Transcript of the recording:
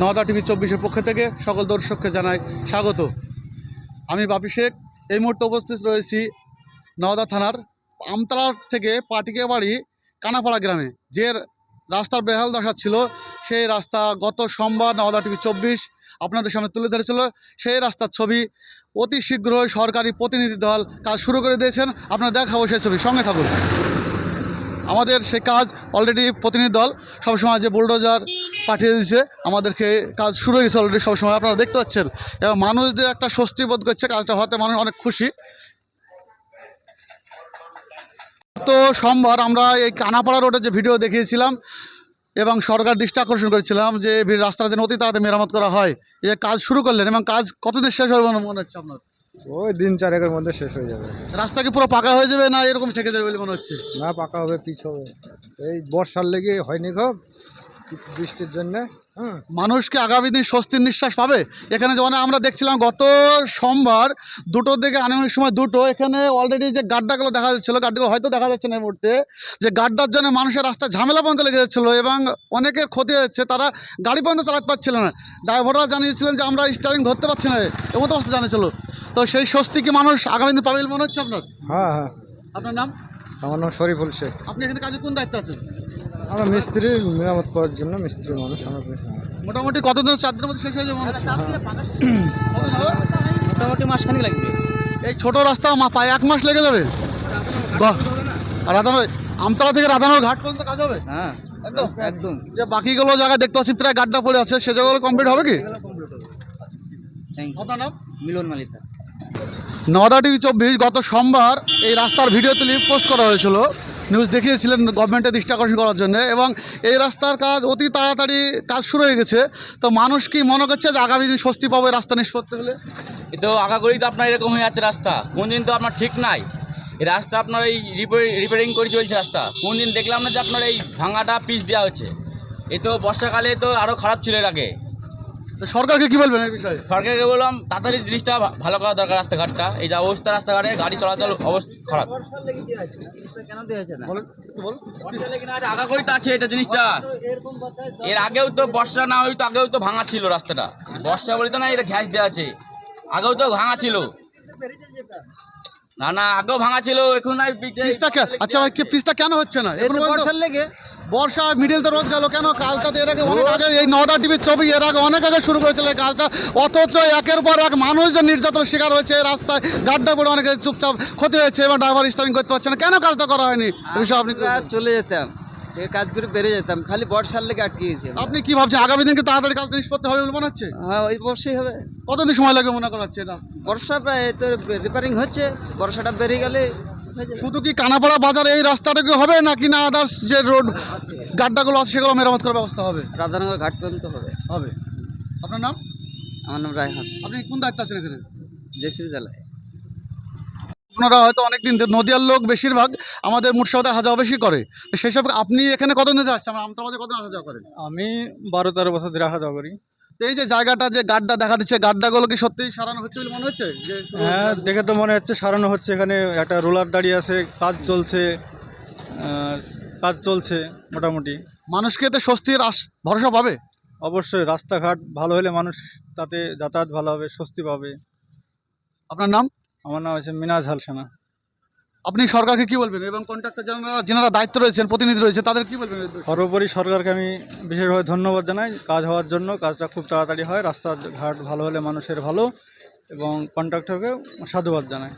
Nowda TV চব্বিশের পক্ষ থেকে সকল দর্শককে জানাই স্বাগত। আমি বাপি শেখ, এই মুহূর্তে উপস্থিত রয়েছি নওদা থানার আমতলা থেকে পাটিকে বাড়ি কানাপাড়া গ্রামে। যে রাস্তার বেহাল দশা ছিল, সেই রাস্তা গত সোমবার নওদা টিভি চব্বিশ আপনাদের সামনে তুলে ধরেছিল। সেই রাস্তার ছবি অতি শীঘ্রই সরকারি প্রতিনিধি দল কাজ শুরু করে দিয়েছেন। আপনারা দেখাবো সেই ছবি। সঙ্গে থাকুন। আমাদের সে কাজ অলরেডি প্রতিনিধি দল সবসময় যে বুলডোজার পাঠিয়ে দিয়েছে, আমাদেরকে কাজ শুরু হয়ে গেছে অলরেডি সবসময়। আপনারা দেখতে পাচ্ছেন, এবং মানুষদের একটা স্বস্তি বোধ করছে কাজটা হতে মানুষ অনেক খুশি। তো সোমবার আমরা এই কানাপাড়া রোডের যে ভিডিও দেখিয়েছিলাম, এবং সরকার দৃষ্টি আকর্ষণ করেছিলাম যে রাস্তাটা যেন অতি তাড়াতাড়ি মেরামত করা হয়। এই কাজ শুরু করলেন, এবং কাজ কতদিন শেষ হবে মনে হচ্ছে আপনার? ওই দিন চারেকের মধ্যে শেষ হয়ে যাবে। রাস্তা কি পুরো পাকা হয়ে যাবে না এরকম থেকে যাবে বলে মনে হচ্ছে? না পাকা হবে পিচ হবে। এই বর্ষার লেগে হয়নি খুব বৃষ্টির জন্যে। হ্যাঁ মানুষকে আগামী দিন স্বস্তির নিঃশ্বাস পাবে? এখানে যেমন আমরা দেখছিলাম গত সোমবার দুটোর দিকে আনুমানিক সময় দুটো এখানে অলরেডি যে গাড্ডাগুলো দেখা যাচ্ছিল গাড্ডাগুলো হয়তো দেখা যাচ্ছে না এই মুহূর্তে যে গাড্ডার জন্য মানুষের রাস্তায় ঝামেলা পর্যন্ত লেগে যাচ্ছিল এবং অনেকের ক্ষতি হচ্ছে তারা গাড়ি পর্যন্ত চালাতে পারছিল না। ড্রাইভাররা জানিয়েছিলেন যে আমরা স্টারিং ধরতে পারছি না এমন অবস্থা জানিয়েছিল। তো সেই স্বস্তি কি মানুষ আগামী দিন পাবে মনে হচ্ছে আপনার? হ্যাঁ হ্যাঁ। আপনার নাম? আমার নাম শরীফুল শেখ। আপনি এখানে কাজে কোন দায়িত্ব আছেন? আমরা মিস্ত্রি মেরামত করার জন্য মিস্ত্রি মানুষ আমাদের মোটামুটি কতদিন চার দিনের মধ্যে শেষ হয়ে যাবে কতদিন হবে? মোটামুটি মাসখানি লাগবে। এই ছোট রাস্তা মা প্রায় এক মাস লেগে যাবে? রাধানো আমতলা থেকে রাধানোর ঘাট পর্যন্ত কাজ হবে? হ্যাঁ একদম? একদম। যে বাকিগুলো জায়গায় দেখতে পাচ্ছি প্রায় গাড্ডা পড়ে আছে সে জায়গাগুলো কমপ্লিট হবে কি? থ্যাংক ইউ আপনার নাম? মিলন মালিতা। নওদা টিভি চব্বিশ গত সোমবার এই রাস্তার ভিডিও তুলি পোস্ট করা হয়েছিল। নিউজ দেখিয়েছিলেন গভর্নমেন্টের দৃষ্টি আকর্ষণ করার জন্য এবং এই রাস্তার কাজ অতি তাড়াতাড়ি কাজ শুরু হয়ে গেছে। তো মানুষ কি মনে করছে যে আগামী দিন স্বস্তি পাবে রাস্তা নিষ্পত্তি হলে? এ তো আগাগোড়ি তো আপনার এরকম হয়ে যাচ্ছে রাস্তা। কোন দিন তো আপনার ঠিক নাই। এই রাস্তা আপনার এই রিপেয়ারিং করে চলছে রাস্তা। কোন দিন দেখলাম না যে আপনার এই ভাঙাটা পিচ দেওয়া হচ্ছে এ তো বর্ষাকালে তো আরও খারাপ ছিল এর আগে। সরকারকে কি বলবেন এই বিষয়ে? সরকারকে বললাম তাড়াতাড়ি জিনিসটা ভালো করা দরকার রাস্তাঘাটটা। এই যে অবস্থা রাস্তাঘাটে গাড়ি চলাচল অবস্থা খারাপ। কেন দেওয়া হয়েছে না? বলেন একটু বলুন। আগাগোড়ি তো আছে এটা জিনিসটা। এর আগেও তো বর্ষা না হইতো আগেও তো ভাঙা ছিল রাস্তাটা। বর্ষা বলে তো না এটা ঘ্যাস দেওয়া আছে। আগেও তো ভাঙা ছিল। না না আগেও ভাঙা ছিল এখন নাই পিচটা আচ্ছা ভাই পিসটা কেন হচ্ছে না? এখন বর্ষার লেগে। বর্ষা মিডিল তো রোজ গেল কেন? কাজটা তো এর আগে অনেক আগে এই নদা টিভির ছবি এর আগে অনেক আগে শুরু করেছিল এই কাজটা অথচ একের পর এক মানুষ যে নির্যাতন শিকার হয়েছে এই রাস্তায় গাড্ডা পড়ে অনেকে চুপচাপ ক্ষতি হয়েছে এবং ড্রাইভার স্টারিং করতে পারছে না। কেন কাজটা করা হয়নি? বিষয়ে আপনি? চলে যেতাম। এই কাজ করে বেরিয়ে যেতাম খালি বর্ষার লেগে আটকে গেছি আমরা। আপনি কি ভাবছেন আগামী দিনকে তাড়াতাড়ি কাজটা নিষ্পত্তি হবে বলে মনে হচ্ছে? হ্যাঁ ওই বর্ষাই হবে। কতদিন সময় লাগবে মনে করা হচ্ছে এটা বর্ষা প্রায় তো রিপেয়ারিং হচ্ছে বর্ষাটা বেরিয়ে গেলে হয়ে যাবে। শুধু কি কানাপাড়া বাজারে এই রাস্তাটা কি হবে নাকি না আদার্স যে রোড গাড্ডাগুলো আছে সেগুলো মেরামত করার ব্যবস্থা হবে? রাধানগর ঘাট পর্যন্ত হবে। হবে। আপনার নাম? আমার নাম রায়হান। আপনি কোন দায়িত্ব আছেন এখানে? জেসিবি জেলায়। আপনারা হয়তো অনেকদিন নদিয়ার লোক বেশিরভাগ আমাদের মুর্শিদাবাদে হাজা বেশি করে। সেই সব আপনি এখানে কতদিন ধরে আসছেন? আমরা আমতাবাদে কতদিন আসা যাওয়া করেন? আমি বারো তেরো বছর ধরে আসা যাওয়া করি। এই যে জায়গাটা যে গাড্ডা দেখা দিচ্ছে গাড্ডাগুলো কি সত্যিই সারানো হচ্ছে বলে মনে হচ্ছে? হ্যাঁ দেখে তো মনে হচ্ছে সারানো হচ্ছে এখানে। একটা রোলার দাঁড়িয়ে আছে কাজ চলছে কাজ চলছে মোটামুটি। মানুষকে এতে স্বস্তির আস ভরসা পাবে? অবশ্যই রাস্তাঘাট ভালো হলে মানুষ তাতে যাতায়াত ভালো হবে স্বস্তি পাবে। আপনার নাম? আমার নাম হয়েছে মিনাজ হালসানা। আপনি সরকারকে কি বলবেন এবং কন্ট্রাক্টর যারা যেনারা দায়িত্ব রয়েছেন প্রতিনিধি রয়েছে তাদের কি বলবেন সর্বোপরি সরকারকে আমি বিশেষভাবে ধন্যবাদ জানাই। কাজ হওয়ার জন্য কাজটা খুব তাড়াতাড়ি হয় রাস্তাঘাট ভালো হলে মানুষের ভালো এবং কন্ট্রাক্টরকে সাধুবাদ জানাই।